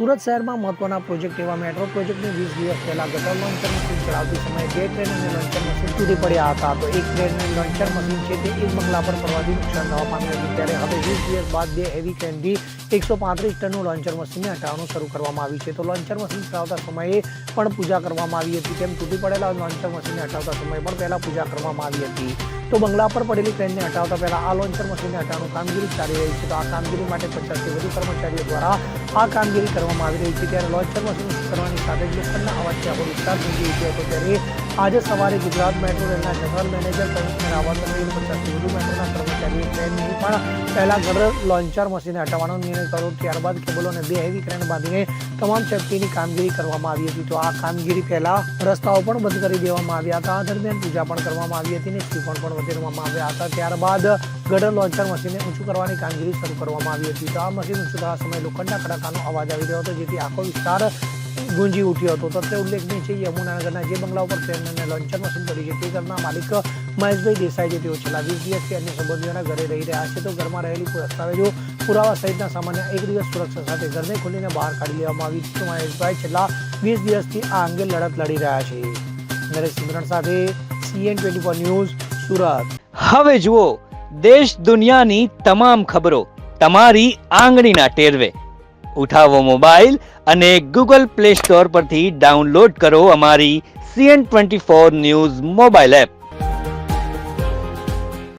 સુરત શહેરમાં મહત્વના પ્રોજેક્ટ એવા મેટ્રો પ્રોજેક્ટની વીસ દિવસ પહેલા ગટર લોન્ચર મશીન ચલાવતી સમયે બે ટ્રેન અને લોન્ચર મશીન તૂટી પડ્યા હતા. તો એક ટ્રેન અને લોન્ચર મશીન છે તે એક બંગલા પર પડવાથી નુકસાન થવા પામ્યું હતું. ત્યારે હવે વીસ દિવસ બાદ બે હેવી ક્રેનથી એકસો પાંત્રીસ ટનનું લોન્ચર મશીનને હટાવવાનું શરૂ કરવામાં આવ્યું છે. તો લોન્ચર મશીન ચલાવતા સમયે પણ પૂજા કરવામાં આવી હતી. તેમ તૂટી પડેલા લોન્ચર મશીનને હટાવતા સમયે પણ પહેલાં પૂજા કરવામાં આવી હતી. તો બંગલા પર પડેલી ક્રેનને હટાવતા પહેલાં આ લોન્ચર મશીનને હટાવવાનું કામગીરી ચાલી રહી છે. તો આ કામગીરી માટે પચાસથી વધુ કર્મચારીઓ દ્વારા આ કામગીરી કરવામાં આવી રહી છે. ત્યારે લોન્ચર મશીન કરવાની સાથે જ લોખંડના અવાજથી આખો વિસ્તાર ગુંજી ઉઠ્યો હતો. ત્યારે આજે સવારે ગુજરાત મેટ્રો રેલના જનરલ મેનેજર કમિશનર રાવત પચાસથી વધુ મેટ્રોના કર્મચારીઓ ટ્રેનની પણ પહેલા ગટર લોન્ચર મશીનને હટાવવાનો નિર્ણય કર્યો ત્યારબાદ કેબલો અને બે હેવી ક્રેન બાંધીને તમામ સેફટીની કામગીરી કરવામાં આવી હતી. તો આ કામગીરી પહેલા રસ્તાઓ પણ બંધ કરી દેવામાં આવ્યા હતા. આ દરમિયાન પૂજા પણ કરવામાં આવી હતી ને શ્રીફળ પણ વધારવામાં આવ્યા હતા. ત્યારબાદ ગટર લોન્ચર મશીનને ઊંચું કરવાની કામગીરી શરૂ કરવામાં આવી હતી. તો આ મશીન ઊંચું થવા સમયે લોખંડના કડાકાનો અવાજ આવી રહ્યો હતો, જેથી આખો વિસ્તાર ગુંજી ઉઠ્યો હતો. તો તે ઉલ્લેખનીય છે, યમુનાનગરના જે બંગલા ઉપર ટ્રેન લોન્ચર મશીન પડી છે, તે ઘરના માલિક મહેશભાઈ દેસાઈ જે તેઓ છેલ્લા વીસ દિવસથી અન્ય સંબંધીઓના ઘરે રહી રહ્યા છે. તો ઘરમાં રહેલી દસ્તાવેજો પુરાવા સહિતના સામાન્ય એક દિવસ સુરક્ષા સાથે ઘરને ખોલીને બહાર કાઢી લેવામાં આવી. તો મહેશભાઈ છેલ્લા વીસ દિવસથી આ અંગે લડત લડી રહ્યા છે. નરેશ સિમરણ સાથે CN twenty four news, Surat. હવે જુઓ, દેશ દુનિયાની તમામ ખબરો તમારી આંગળીના ટેરવે. ઉઠાવો મોબાઈલ અને ગૂગલ પ્લે સ્ટોર પરથી ડાઉનલોડ કરો અમારી CN twenty four news mobile app.